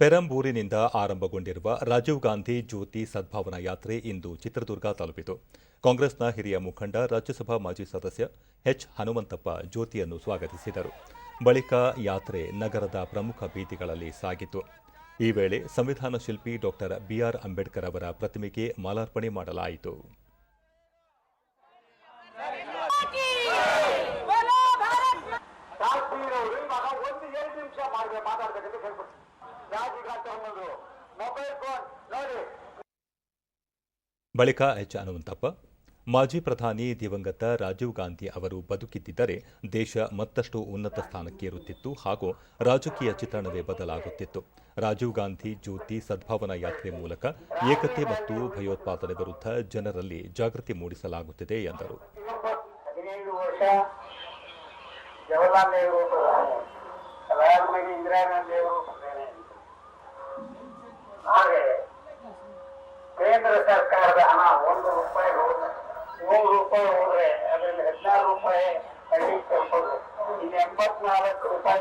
ಪೆರಂಬೂರಿನಿಂದ ಆರಂಭಗೊಂಡಿರುವ ರಾಜೀವ್ ಗಾಂಧಿ ಜ್ಯೋತಿ ಸದ್ಭಾವನಾ ಯಾತ್ರೆ ಇಂದು ಚಿತ್ರದುರ್ಗ ತಲುಪಿತು. ಕಾಂಗ್ರೆಸ್ನ ಹಿರಿಯ ಮುಖಂಡ ರಾಜ್ಯಸಭಾ ಮಾಜಿ ಸದಸ್ಯ ಎಚ್. ಹನುಮಂತಪ್ಪ ಜ್ಯೋತಿಯನ್ನು ಸ್ವಾಗತಿಸಿದರು. ಬಳಿಕ ಯಾತ್ರೆ ನಗರದ ಪ್ರಮುಖ ಬೀದಿಗಳಲ್ಲಿ ಸಾಗಿತು. ಈ ವೇಳೆ ಸಂವಿಧಾನ ಶಿಲ್ಪಿ ಡಾಕ್ಟರ್ ಬಿಆರ್ ಅಂಬೇಡ್ಕರ್ ಅವರ ಪ್ರತಿಮೆಗೆ ಮಾಲಾರ್ಪಣೆ ಮಾಡಲಾಯಿತು. ಒಂದು ನಿಮಿಷ ಮಾಡ್ಬೇಕು ಮಾತಾಡ್ಬೇಕಂತ ತಗೊಂಡ್ರು ಮೊಬೈಲ್ ಫೋನ್ ನೋಡಿ. ಬಳಿಕ ಎಚ್ ಹನುಮಂತಪ್ಪ ಮಾಜಿ ಪ್ರಧಾನಿ ದಿವಂಗತ ರಾಜೀವ್ ಗಾಂಧಿ ಅವರು ಬದುಕಿದ್ದರೆ ದೇಶ ಮತ್ತಷ್ಟು ಉನ್ನತ ಸ್ಥಾನಕ್ಕೆ ಏರುತ್ತಿತ್ತು ಹಾಗೂ ರಾಜಕೀಯ ಚಿತ್ರಣವೇ ಬದಲಾಗುತ್ತಿತ್ತು. ರಾಜೀವ್ ಗಾಂಧಿ ಜ್ಯೋತಿ ಸದ್ಭಾವನಾ ಯಾತ್ರೆ ಮೂಲಕ ಏಕತೆ ಮತ್ತು ಭಯೋತ್ಪಾದನೆ ವಿರುದ್ಧ ಜನರಲ್ಲಿ ಜಾಗೃತಿ ಮೂಡಿಸಲಾಗುತ್ತಿದೆ ಎಂದರು. ಜವಾಹರ್ಲಾಲ್ ನೆಹರು ಇಂದಿರಾ ಗಾಂಧಿ ಹಾಗೆ ಕೇಂದ್ರ ಸರ್ಕಾರದ ಹಣ ಒಂದು ರೂಪಾಯಿ ನೂರು ರೂಪಾಯಿ ಹೋದ್ರೆ, ಅದರಲ್ಲಿ ಹದಿನಾರು ರೂಪಾಯಿ ಹಳ್ಳಿ ಕೊಡ್ಬೋದು ಇನ್ನು ಎಂಬತ್ನಾಲ್ಕು ರೂಪಾಯಿ